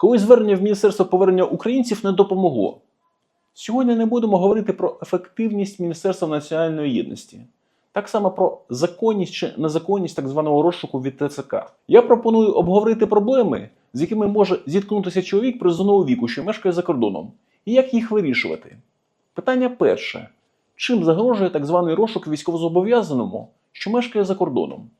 коли звернення в Міністерство повернення українців не допомогло. Сьогодні не будемо говорити про ефективність Міністерства національної єдності, так само про законність чи незаконність так званого розшуку від ТЦК. Я пропоную обговорити проблеми, з якими може зіткнутися чоловік призовного віку, що мешкає за кордоном, і як їх вирішувати. Питання перше: чим загрожує так званий розшук військовозобов'язаному, що мешкає за кордоном?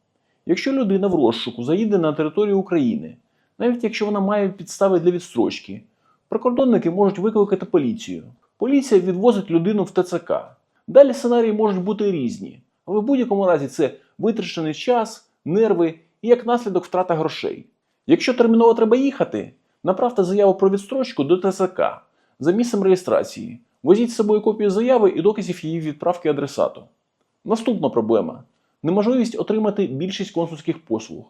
Якщо людина в розшуку заїде на територію України, навіть якщо вона має підстави для відстрочки, прикордонники можуть викликати поліцію. Поліція відвозить людину в ТЦК. Далі сценарії можуть бути різні, але в будь-якому разі це витрачений час, нерви і як наслідок втрата грошей. Якщо терміново треба їхати, направте заяву про відстрочку до ТЦК за місцем реєстрації. Возіть з собою копію заяви і доказів її відправки адресату. Наступна проблема неможливість отримати більшість консульських послуг.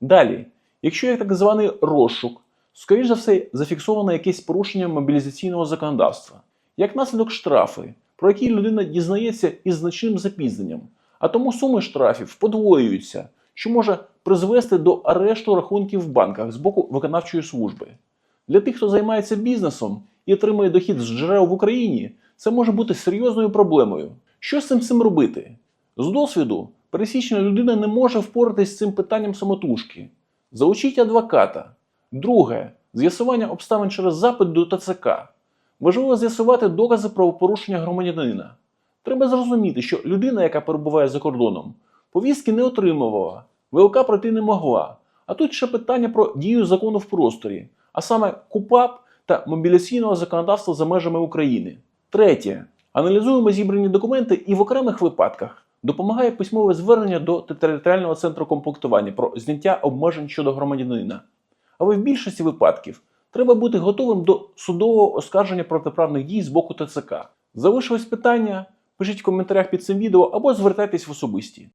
Далі, якщо є так званий розшук, скоріш за все зафіксовано якесь порушення мобілізаційного законодавства, як наслідок штрафи, про які людина дізнається із значним запізненням, а тому суми штрафів подвоюються, що може призвести до арешту рахунків в банках з боку виконавчої служби. Для тих, хто займається бізнесом і отримує дохід з джерел в Україні, це може бути серйозною проблемою. Що з цим цим робити? З досвіду, пересічна людина не може впоратись з цим питанням самотужки. Залучіть адвоката. Друге з'ясування обставин через запит до ТЦК. Важливо з'ясувати докази про порушення громадянина. Треба зрозуміти, що людина, яка перебуває за кордоном, повістки не отримувала, ВЛК пройти не могла. А тут ще питання про дію закону в просторі, а саме КУПАП та мобіляційного законодавства за межами України. Третє. Аналізуємо зібрані документи і в окремих випадках допомагає письмове звернення до територіального центру комплектування про зняття обмежень щодо громадянина. Але в більшості випадків треба бути готовим до судового оскарження протиправних дій з боку ТЦК. Залишилось питання? Пишіть в коментарях під цим відео або звертайтесь в особисті.